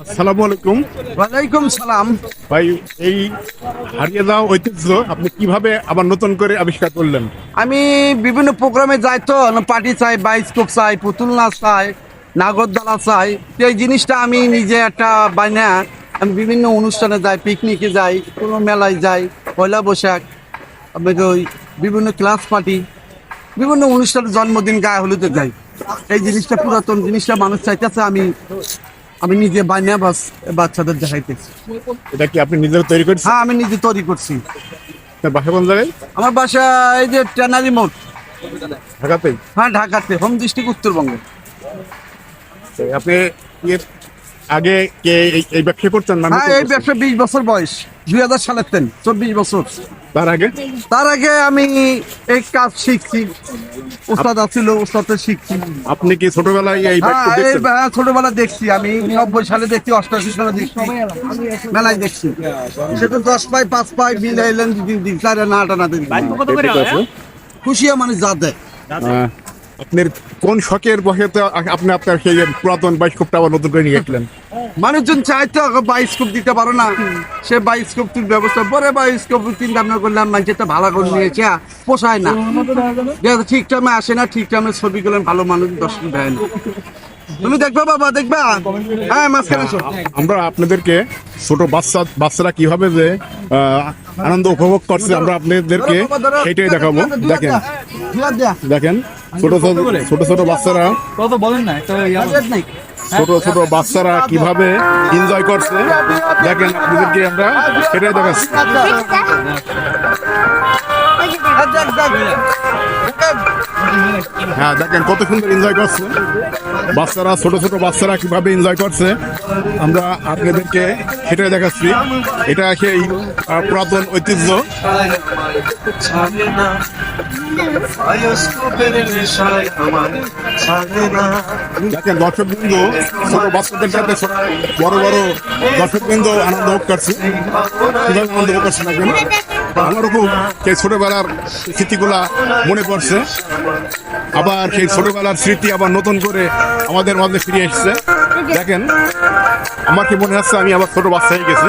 আসসালামু আলাইকুম। ওয়ালাইকুম সালাম। ভাই এই হারিয়ে যাওয়া ঐতিহ্য আপনি কীভাবে আবার নতুন করে আবিষ্কার করলেন? আমি বিভিন্ন প্রোগ্রামে যাই তো পার্টি চাই বাইস্কোপ চাই পুতুল নাচ চাই নাগরদোলা চাই এই জিনিসটা আমি নিজে একটা বায়না আমি বিভিন্ন অনুষ্ঠানে যাই পিকনিকে যাই কোনো মেলায় যাই পয়লা বৈশাখ আমি ওই বিভিন্ন ক্লাস পার্টি বিভিন্ন অনুষ্ঠানে জন্মদিন গায়ে হলুদে যাই। এই জিনিসটা পুরাতন জিনিসটা মানুষ চাইতেছে আমি আমি নিজে বায়না বাস বাচ্চাদের দেখাইতেছি। এটা কি আপনি নিজে তৈরি করেছেন? হ্যাঁ আমি নিজে তৈরি করছি। বাসা কোন জায়গায়? আমার বাসা এই যে ট্যানারি মোড়। ঢাকাতেই? হ্যাঁ ঢাকাতে হোম ডিস্ট্রিক্ট উত্তরবঙ্গে। আপনি এর আগে কে এই- ব্যবসা করতেন না হ্যাঁ এই ব্যবসা বিশ বছর বয়স দুই হাজার সালের তেন চব্বিশ বছর। তার আগে? তার আগে আমি এই কাজ শিখছি। উস্তাদ আছিল উস্তাদের শিখছি। আপনি কি ছোটবেলায় এই হ্যাঁ দেখছি আমি নব্বই সালে দেখছি অষ্টাশি সালে দেখছি। মেলায় দেখছি। সেটা দশ পাই পাঁচ পাই বিল আইলেন চারে না আটা না দিন। ঠিক আছে। খুশি মানুষ যা দেয় আপনার কোন শখের বসেতে আপনি আপনার সেই পুরাতন বাইশকোপটা আবার নতুন করে নিয়ে গেছিলেন মানুষজন চাইতো বাইস্কোপ দিতে পারো না। সে বাইস্কোপ তুই ব্যবস্থা পরে বাইস্কোপ চিন্তা ভাবনা করলাম মানুষটা ভালো করে নিয়েছে পোষায় না। ঠিক টাইমে আসে না ঠিক টাইমে ছবি করলেন ভালো মানুষ দর্শন দেয় না। তুমি দেখবা বাবা দেখবা? হ্যাঁ মাঝখানে আমরা আপনাদেরকে ছোট বাচ্চা বাচ্চারা কীভাবে যে আনন্দ উপভোগ করছে আমরা আপনাদেরকে। সেটাই দেখাবো। দেখেন। দেখেন। ছোট ছোট ছোট ছোট বাচ্চারা। কত বলেন না একটা ছোট ছোট বাচ্চারা কীভাবে এনজয় করছে দেখেন আপনাদেরকে আমরা সেটাই দেখাচ্ছি। দেখ। দেখ। হ্যাঁ দেখেন কত সুন্দর এনজয় করছে। বাচ্চারা, ছোট ছোট বাচ্চারা কীভাবে এনজয় করছে, আমরা আপনাদেরকে সেটাই দেখাচ্ছি। এটা সেই পুরাতন ঐতিহ্য। না না দেখেন দর্শক বিন্দু ছোট বাচ্চাদের সাথে বড় বড় দর্শক বিন্দু আনন্দ করছে। কীভাবে আনন্দ ভোগ করছে, দেখেন। আমারও রকম সেই ছোটবেলার স্মৃতিগুলা মনে পড়ছে, আবার সেই ছোটবেলার স্মৃতি আবার নতুন করে আমাদের মাঝে ফিরে এসছে। দেখেন, আমার কি মনে হচ্ছে আমি আবার ছোট বাচ্চা হয়ে গেছি।